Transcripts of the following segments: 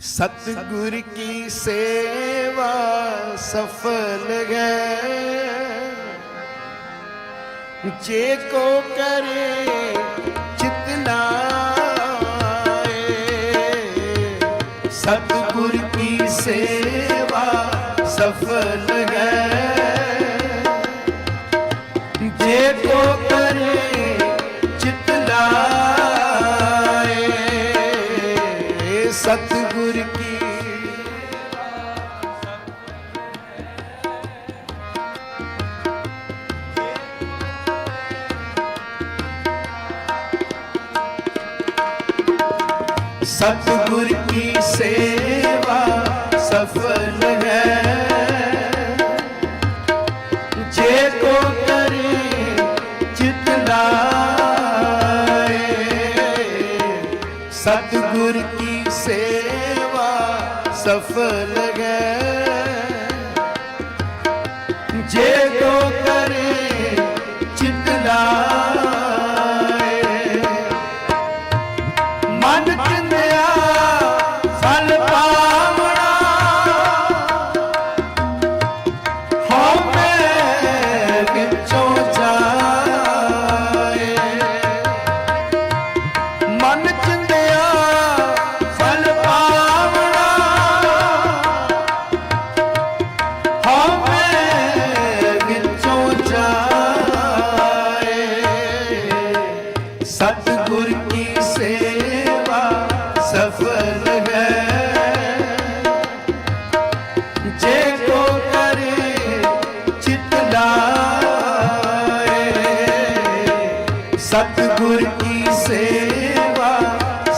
सतगुर की सेवा सफल है जे को करे चितनाए सतगुर की सेवा सफल है जे को करे सतगुर की सेवा सफल है जे को करे चितलाए सतगुर की सेवा सफल है जे को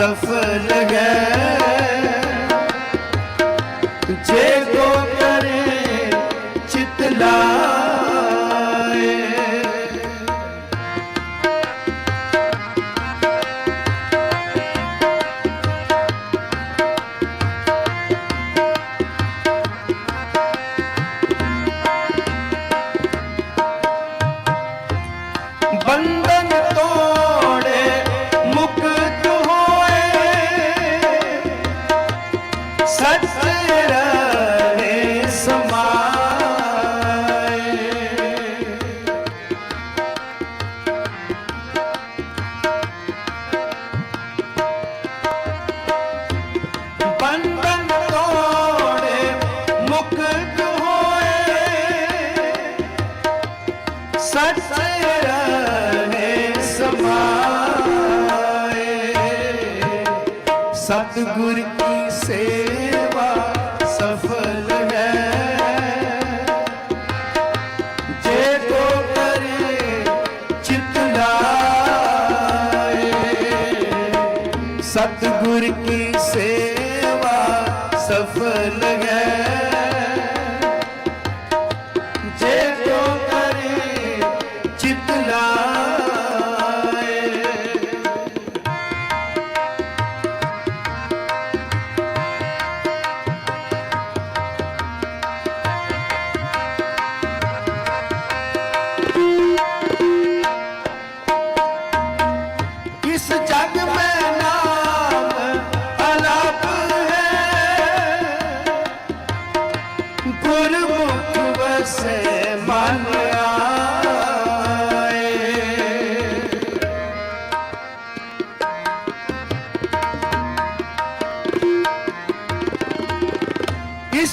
ਸਫਲ ਹੈ। ਜੇ ਕੋ ਕਰੇ ਚਿਤ ਲਾਏ। ਬੰਦਾ ਸਤਿਗੁਰ ਕੀ ਸੇਵਾ ਸਫਲ ਹੈ ਜੇ ਕੋ ਕਰੇ ਚਿਤ ਲਾਏ ਸਤਿਗੁਰ ਕੀ ਸੇਵਾ ਸਫਲ ਹੈ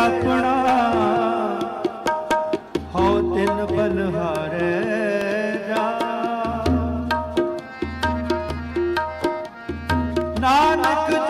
ਆਪਣਾ। ਹਉ ਤਿਨ ਬਲਹਾਰੇ ਜਾ। ਨਾਨਕ